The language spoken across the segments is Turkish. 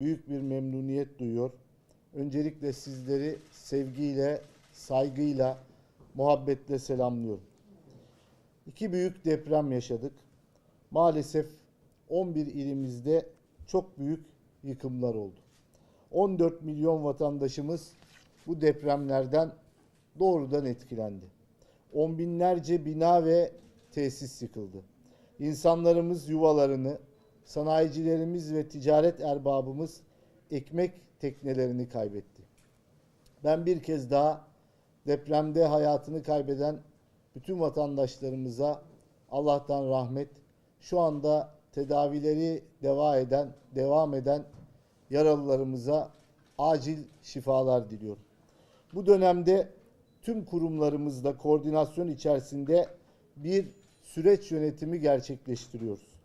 büyük bir memnuniyet duyuyor. Öncelikle sizleri sevgiyle, saygıyla, muhabbetle selamlıyorum. İki büyük deprem yaşadık. Maalesef 11 ilimizde çok büyük yıkımlar oldu. 14 milyon vatandaşımız bu depremlerden doğrudan etkilendi. On binlerce bina ve tesis yıkıldı. İnsanlarımız yuvalarını, sanayicilerimiz ve ticaret erbabımız ekmek teknelerini kaybetti. Ben bir kez daha depremde hayatını kaybeden bütün vatandaşlarımıza Allah'tan rahmet, şu anda tedavileri deva eden, devam eden yaralılarımıza acil şifalar diliyorum. Bu dönemde tüm kurumlarımızla koordinasyon içerisinde bir süreç yönetimi gerçekleştiriyoruz.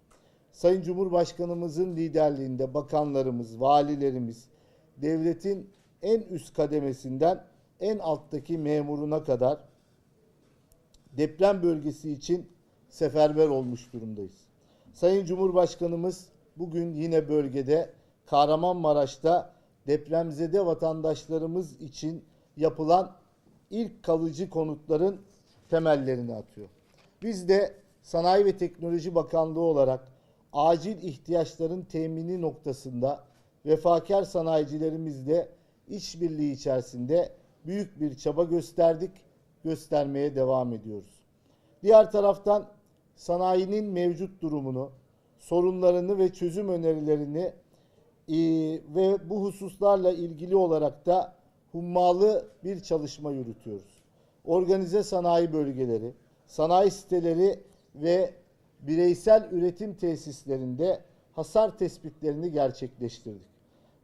Sayın Cumhurbaşkanımızın liderliğinde bakanlarımız, valilerimiz, devletin en üst kademesinden en alttaki memuruna kadar deprem bölgesi için seferber olmuş durumdayız. Sayın Cumhurbaşkanımız bugün yine bölgede Kahramanmaraş'ta depremzede vatandaşlarımız için yapılan ilk kalıcı konutların temellerini atıyor. Biz de Sanayi ve Teknoloji Bakanlığı olarak acil ihtiyaçların temini noktasında vefakar sanayicilerimizle işbirliği içerisinde büyük bir çaba gösterdik, göstermeye devam ediyoruz. Diğer taraftan sanayinin mevcut durumunu, sorunlarını ve çözüm önerilerini e, ve bu hususlarla ilgili olarak da hummalı bir çalışma yürütüyoruz. Organize sanayi bölgeleri, sanayi siteleri ve bireysel üretim tesislerinde hasar tespitlerini gerçekleştirdik.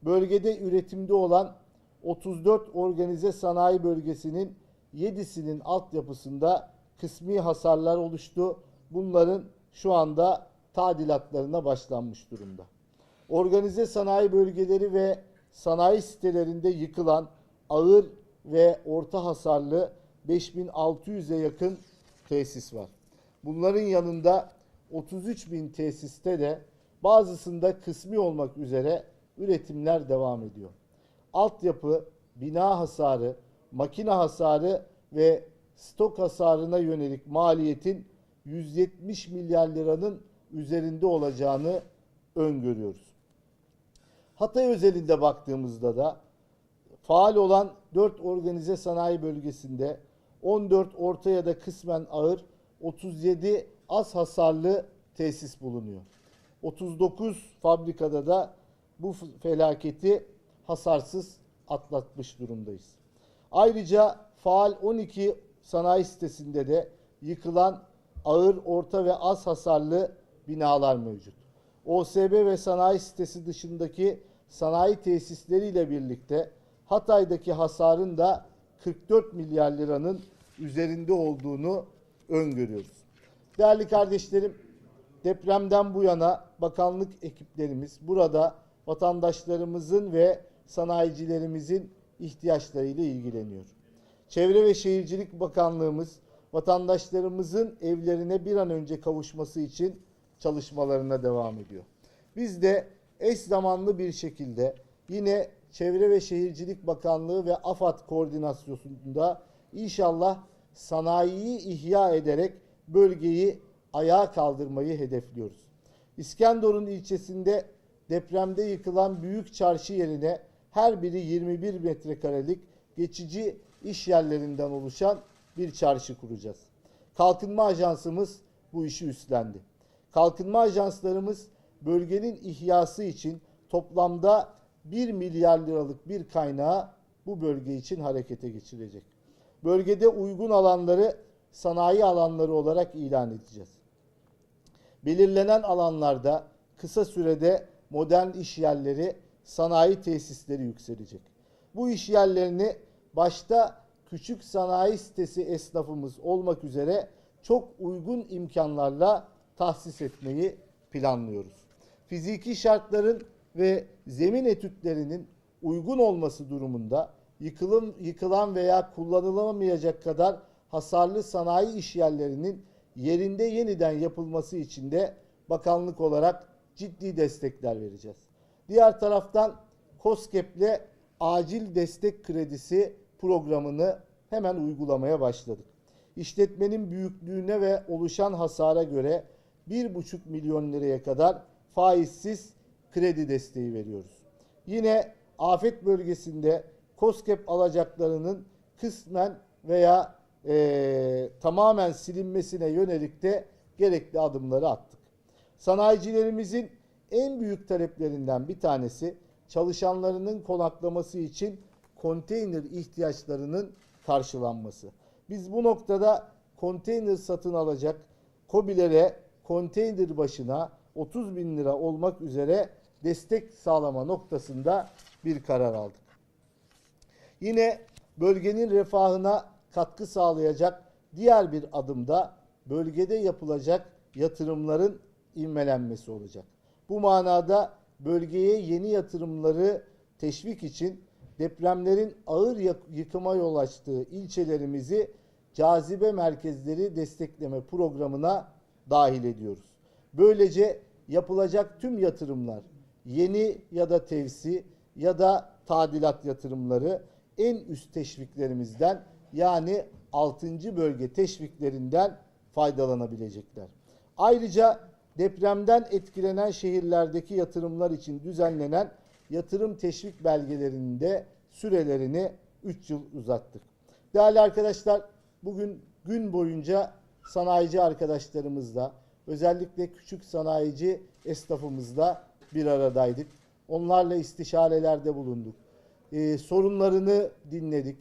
Bölgede üretimde olan 34 organize sanayi bölgesinin 7'sinin altyapısında kısmi hasarlar oluştu. Bunların şu anda tadilatlarına başlanmış durumda. Organize sanayi bölgeleri ve sanayi sitelerinde yıkılan ağır ve orta hasarlı 5600'e yakın tesis var. Bunların yanında 33 bin tesiste de bazısında kısmi olmak üzere üretimler devam ediyor. Altyapı, bina hasarı, makine hasarı ve stok hasarına yönelik maliyetin 170 milyar liranın üzerinde olacağını öngörüyoruz. Hatay özelinde baktığımızda da faal olan 4 organize sanayi bölgesinde 14 orta ya da kısmen ağır 37 az hasarlı tesis bulunuyor. 39 fabrikada da bu felaketi hasarsız atlatmış durumdayız. Ayrıca faal 12 sanayi sitesinde de yıkılan ağır, orta ve az hasarlı binalar mevcut. OSB ve sanayi sitesi dışındaki sanayi tesisleriyle birlikte Hatay'daki hasarın da 44 milyar liranın üzerinde olduğunu öngörüyoruz. Değerli kardeşlerim, depremden bu yana bakanlık ekiplerimiz burada vatandaşlarımızın ve sanayicilerimizin ihtiyaçlarıyla ilgileniyor. Çevre ve Şehircilik Bakanlığımız vatandaşlarımızın evlerine bir an önce kavuşması için çalışmalarına devam ediyor. Biz de eş zamanlı bir şekilde yine Çevre ve Şehircilik Bakanlığı ve AFAD koordinasyonunda inşallah sanayiyi ihya ederek bölgeyi ayağa kaldırmayı hedefliyoruz. İskenderun ilçesinde depremde yıkılan büyük çarşı yerine her biri 21 metrekarelik geçici iş yerlerinden oluşan bir çarşı kuracağız. Kalkınma Ajansımız bu işi üstlendi. Kalkınma ajanslarımız bölgenin ihyası için toplamda 1 milyar liralık bir kaynağı bu bölge için harekete geçirecek. Bölgede uygun alanları sanayi alanları olarak ilan edeceğiz. Belirlenen alanlarda kısa sürede modern iş yerleri, sanayi tesisleri yükselecek. Bu iş yerlerini başta küçük sanayi sitesi esnafımız olmak üzere çok uygun imkanlarla tahsis etmeyi planlıyoruz. Fiziki şartların ve zemin etütlerinin uygun olması durumunda yıkılım, yıkılan veya kullanılamayacak kadar hasarlı sanayi işyerlerinin yerinde yeniden yapılması için de bakanlık olarak ciddi destekler vereceğiz. Diğer taraftan COSGAP'le acil destek kredisi programını hemen uygulamaya başladık. İşletmenin büyüklüğüne ve oluşan hasara göre 1,5 milyon liraya kadar faizsiz kredi desteği veriyoruz. Yine afet bölgesinde COSGAP alacaklarının kısmen veya eee, tamamen silinmesine yönelik de gerekli adımları attık. Sanayicilerimizin en büyük taleplerinden bir tanesi çalışanlarının konaklaması için konteyner ihtiyaçlarının karşılanması. Biz bu noktada konteyner satın alacak KOBİ'lere konteyner başına 30 bin lira olmak üzere destek sağlama noktasında bir karar aldık. Yine bölgenin refahına katkı sağlayacak diğer bir adımda bölgede yapılacak yatırımların ivmelenmesi olacak. Bu manada bölgeye yeni yatırımları teşvik için depremlerin ağır yıkıma yol açtığı ilçelerimizi cazibe merkezleri destekleme programına dahil ediyoruz. Böylece yapılacak tüm yatırımlar yeni ya da tevsi ya da tadilat yatırımları en üst teşviklerimizden yani 6. bölge teşviklerinden faydalanabilecekler. Ayrıca depremden etkilenen şehirlerdeki yatırımlar için düzenlenen yatırım teşvik belgelerinde sürelerini 3 yıl uzattık. Değerli arkadaşlar, bugün gün boyunca sanayici arkadaşlarımızla, özellikle küçük sanayici esnafımızla bir aradaydık. Onlarla istişarelerde bulunduk. Ee, sorunlarını dinledik.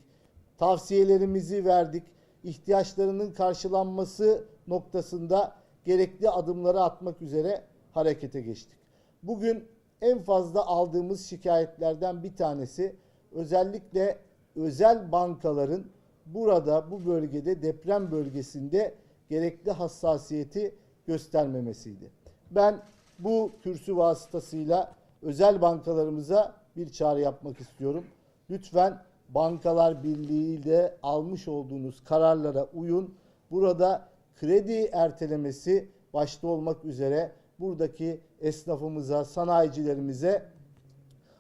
Tavsiyelerimizi verdik. İhtiyaçlarının karşılanması noktasında gerekli adımları atmak üzere harekete geçtik. Bugün en fazla aldığımız şikayetlerden bir tanesi özellikle özel bankaların burada bu bölgede deprem bölgesinde gerekli hassasiyeti göstermemesiydi. Ben bu kürsü vasıtasıyla özel bankalarımıza bir çağrı yapmak istiyorum. Lütfen Bankalar Birliği ile almış olduğunuz kararlara uyun. Burada kredi ertelemesi başta olmak üzere buradaki esnafımıza, sanayicilerimize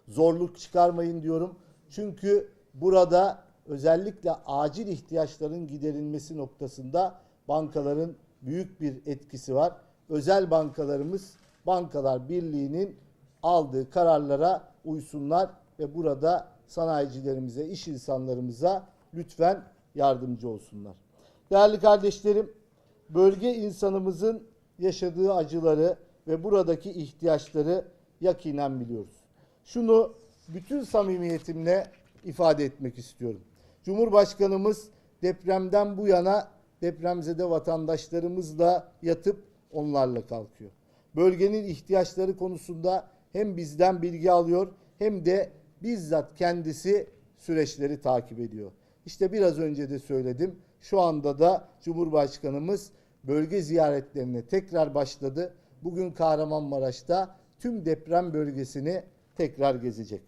zorluk çıkarmayın diyorum. Çünkü burada özellikle acil ihtiyaçların giderilmesi noktasında bankaların büyük bir etkisi var. Özel bankalarımız Bankalar Birliği'nin aldığı kararlara uysunlar ve burada sanayicilerimize, iş insanlarımıza lütfen yardımcı olsunlar. Değerli kardeşlerim, bölge insanımızın yaşadığı acıları ve buradaki ihtiyaçları yakinen biliyoruz. Şunu bütün samimiyetimle ifade etmek istiyorum. Cumhurbaşkanımız depremden bu yana depremzede vatandaşlarımızla yatıp onlarla kalkıyor. Bölgenin ihtiyaçları konusunda hem bizden bilgi alıyor hem de bizzat kendisi süreçleri takip ediyor. İşte biraz önce de söyledim. Şu anda da Cumhurbaşkanımız bölge ziyaretlerine tekrar başladı. Bugün Kahramanmaraş'ta tüm deprem bölgesini tekrar gezecek.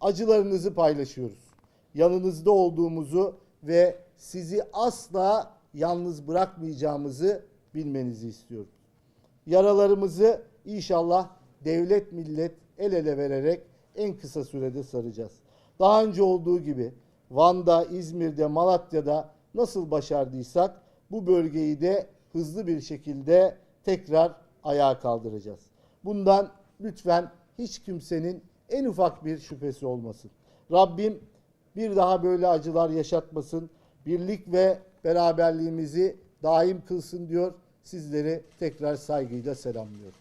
Acılarınızı paylaşıyoruz. Yanınızda olduğumuzu ve sizi asla yalnız bırakmayacağımızı bilmenizi istiyorum. Yaralarımızı inşallah devlet millet el ele vererek en kısa sürede saracağız. Daha önce olduğu gibi Van'da, İzmir'de, Malatya'da nasıl başardıysak bu bölgeyi de hızlı bir şekilde tekrar ayağa kaldıracağız. Bundan lütfen hiç kimsenin en ufak bir şüphesi olmasın. Rabbim bir daha böyle acılar yaşatmasın. Birlik ve beraberliğimizi daim kılsın diyor. Sizleri tekrar saygıyla selamlıyorum.